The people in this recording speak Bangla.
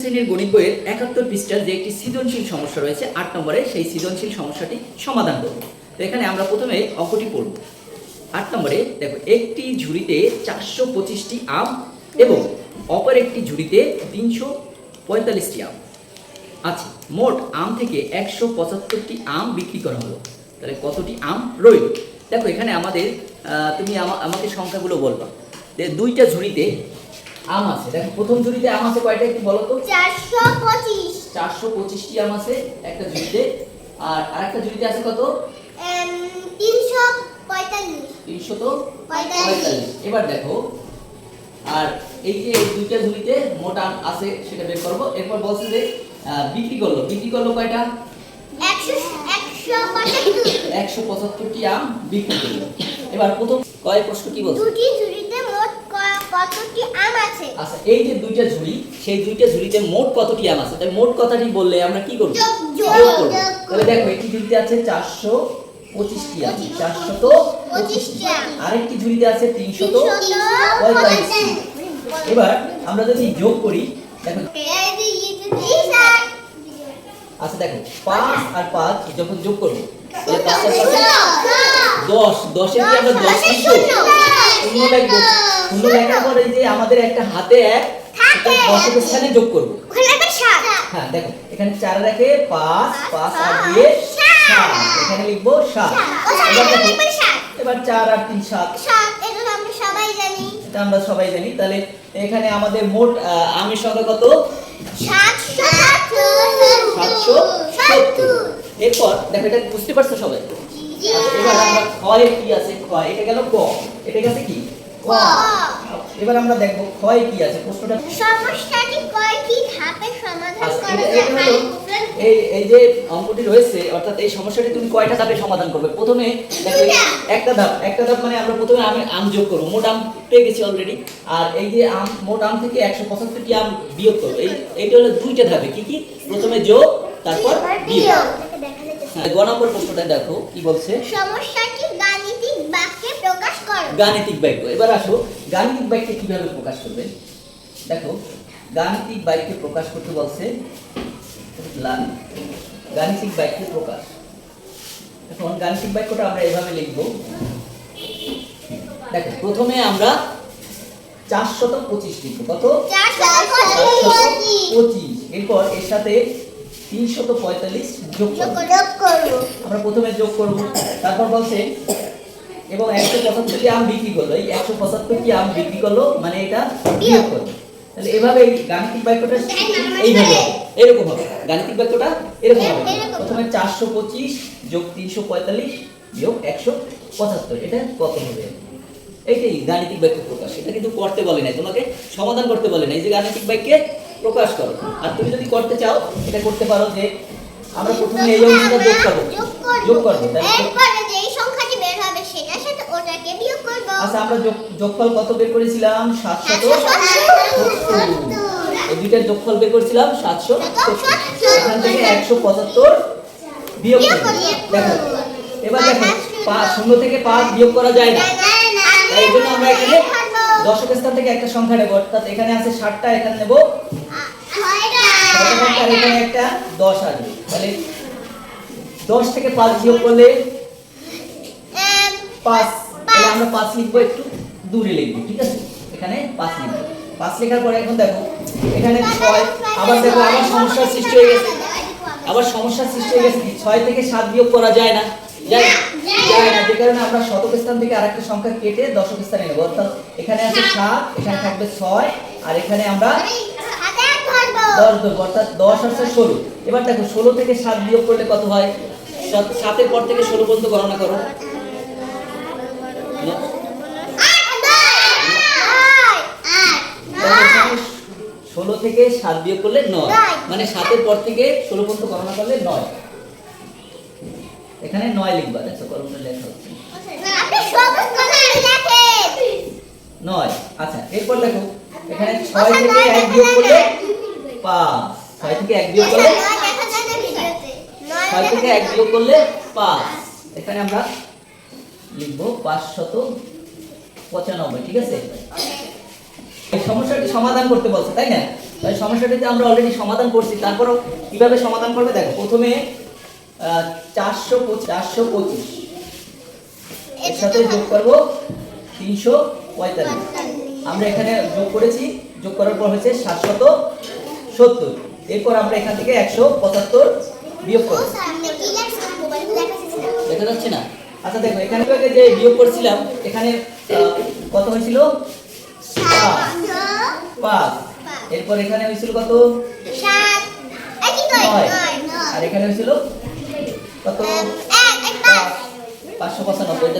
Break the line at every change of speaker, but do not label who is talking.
শ্রেণির গণিত বইয়ের একাত্তর পৃষ্ঠার যে একটি সৃজনশীল সমস্যা রয়েছে, আট নম্বরে সেই সৃজনশীল সমস্যাটি সমাধান করব। তো এখানে আমরা প্রথমে অঙ্কটি পড়ব। আট নম্বরে দেখো, একটি ঝুড়িতে চারশো পঁচিশটি আম এবং অপর একটি ঝুড়িতে তিনশো পঁয়তাল্লিশটি আম। আছে মোট আম থেকে একশো পঁচাত্তরটি আম বিক্রি করা হলো। তাহলে কতটি আম রইল? দেখো, এখানে আমাদের তুমি আমা- আমাকে সংখ্যাগুলো বলবা। দুইটা ঝুড়িতে আম আছে। দেখো প্রথম ঝুড়িতে আম আছে কয়টা একটু বলো তো?
চারশো পঁচিশ।
চারশো পঁচিশটি আম আছে একটা ঝুড়িতে। আর আরেকটা ঝুড়িতে আছে কত?
তিনশো পঁয়তাল্লিশ।
তিনশো তো
পঁয়তাল্লিশ।
এবার দেখো আর এই যে দুইটা ঝুড়িতে মোট আম আছে সেটা বের করব। এরপর বলছে যে বিক্রি করল। বিক্রি করল কয়টা?
একশো একশো পঁচাত্তর।
একশো পঁচাত্তরটি আম বিক্রি করল। এবার প্রথম কয় প্রশ্ন কি বলছে?
কতটি আম আছে?
আচ্ছা এই যে দুইটা ঝুড়ি সেই দুইটা ঝুড়িতে মোট কতটি আম আছে? তাই মোট কথাটি বললে আমরা কি করব?
যোগ,
করব। তাহলে দেখো একটি ঝুড়িতে আছে চারশো পঁচিশটি আম চারশো তো
পঁচিশটি।
আরেকটি ঝুড়িতে আছে তিনশো তো পঁয়তাল্লিশটি। এবার আমরা যদি যোগ করি দেখো। আচ্ছা দেখো পাঁচ আর পাঁচ যখন যোগ করব দশ দশে। কি আমরা দশ লিখব? শূন্য লেখার পরে যে আমাদের একটা হাতে এক দশকের স্থানে যোগ করব? হ্যাঁ দেখো এখানে চার রেখে পাঁচ পাঁচ আর দিয়ে সাত। এখানে লিখব সাত। এবার চার আর তিন সাত। এটা আমরা সবাই জানি। তাহলে এখানে আমাদের মোট আহ, আমের সংখ্যা কত?
সাতশো
এরপর দেখো এটা বুঝতে পারছ সবাই? এবার আমরা ক্ষয় কি আছে? ক্ষয় এটা গেল ক। এটা গেছে কি? ক এবার আমরা দেখব ক্ষয় কি আছে প্রশ্নটা
সমস্যাটি কয়টি ধাপে সমাধান
আচ্ছা,
করা
এটা এই এই যে অঙ্কটি রয়েছে অর্থাৎ এই সমস্যাটি তুমি কয়টা ধাপে সমাধান করবে? প্রথমে দেখো একটা ধাপ একটা ধাপ মানে আমরা প্রথমে আমি আম যোগ করব। মোট আম পেয়ে গেছি অলরেডি আর এই যে আম মোট আম থেকে একশো পঁচাত্তরটি আম বিয়োগ করব। এই এইটা হলো দুইটা ধাপে। কি কি? প্রথমে যোগ তারপর বিয়োগ। হ্যাঁ, গ নম্বর প্রশ্নটা দেখো কি বলছে?
সমস্যাটি গাণিতিক বাক্যে প্রকাশ করো
গাণিতিক বাক্য। এবার আসো গাণিতিক বাক্যে কীভাবে প্রকাশ করবে? দেখো গাণিতিক বাক্যে প্রকাশ করতে বলছে গাণিতিক বাক্যে প্রকাশ। এখন গাণিতিক বাক্যটা আমরা এভাবে লিখব। দেখো প্রথমে আমরা চারশত পঁচিশ লিখব। কত? পঁচিশ। এরপর এর সাথে তিনশত পঁয়তাল্লিশ যোগ করব। আমরা প্রথমে যোগ করব। তারপর বলছে এবং একশো পঁচাত্তরটি আম বিক্রি করল? এই একশো পঁচাত্তরটি আম বিক্রি করল? মানে এটা বিয়োগ করল। তাহলে এভাবে এই গাণিতিক বাক্যটা এইভাবে এরকম হবে। গাণিতিক বাক্যটা এরকম হবে। প্রথমে চারশো পঁচিশ যোগ তিনশো পঁয়তাল্লিশ বিয়োগ একশো পঁচাত্তর। এটা কত হবে? এইটাই গাণিতিক বাক্য প্রকাশ। এটা কিন্তু করতে বলে নাই। তোমাকে সমাধান করতে বলে নাই যে গাণিতিক বাক্যে প্রকাশ করো। আর তুমি যদি করতে চাও এটা করতে পারো যে আমরা প্রথমে এই অংশটা যোগ করব।
যোগ করব।
যোগ করব তাহলে তো-
এরপরে যেই সংখ্যাটি বের হবে সেটার সাথে ওটাকে বিয়োগ করব
আচ্ছা আমরা যোগফল কত বের করেছিলাম? দুইটার যোগফল বের করেছিলাম সাতশো
সত্তর।
এখান থেকে একশো পঁচাত্তর বিয়োগ। দেখো, এবার দেখো পাঁচ শূন্য থেকে পাঁচ বিয়োগ করা যায় না। এই জন্য আমরা এখানে দশক স্থান থেকে একটা সংখ্যা নেব। অর্থাৎ এখানে আছে ষাটটা, এখানে নেব এখানে একটা দশ আসবে। তাহলে দশ থেকে পাঁচ বিয়োগ করলে পাঁচ তাহলে আমরা পাঁচ লিখব একটু দূরে লিখব, ঠিক আছে? এখানে পাঁচ লিখব। পাঁচ লেখার পরে এখন দেখো, এখানে ছয়, আবার দেখো, আবার সমস্যার সৃষ্টি হয়ে গেছে। আবার সমস্যার সৃষ্টি হয়ে গেছে। ছয় থেকে সাত বিয়োগ করা যায় না। যায় না? যে কারণে আমরা শতক স্থান থেকে সংখ্যা কেটে দশক স্থানে নেব। অর্থাৎ এখানে আছে সাত, এখানে থাকবে ছয়, আর এখানে আমরা দশ ধরবো। অর্থাৎ দশ আছে ষোলো। এবার দেখো, ষোলো থেকে সাত বিয়োগ করলে কত হয়? সাতের পর থেকে ষোলো পর্যন্ত গণনা করো। ষোলো থেকে সাত বিয়োগ করলে নয়। মানে সাতের পর থেকে ষোলো পর্যন্ত গণনা করলে নয়। এখানে নয় লিখবা দেখো কলমটা লেখা হচ্ছে। নয়। আচ্ছা এরপর দেখো এখানে ছয় থেকে এক বিয়োগ করলে পাঁচ। ছয় থেকে এক বিয়োগ করলে ছয় থেকে এক বিয়োগ করলে পাঁচ। এখানে আমরা লিখব পাঁচশত পঁচানব্বই ঠিক আছে? সমস্যাটি সমাধান করতে বলছে তাই না? তাই সমস্যাটিতে আমরা অলরেডি সমাধান করছি তারপরও কীভাবে সমাধান করবে? দেখো প্রথমে চারশো চারশো পঁচিশ। এর সাথে যোগ করব তিনশো পঁয়তাল্লিশ। আমরা এখানে যোগ করেছি যোগ করার পর হয়েছে সাতশত সত্তর। এরপর আমরা এখান থেকে একশো পঁচাত্তর বিয়োগ করব। দেখা যাচ্ছে না? আচ্ছা দেখো এখানে আগে যে বিয়োগ করছিলাম এখানে কত হয়েছিল? পাঁচ। এরপর এখানে হয়েছিল কত? আর এখানে হয়েছিল কত? পাঁচশো পঁচানব্বই।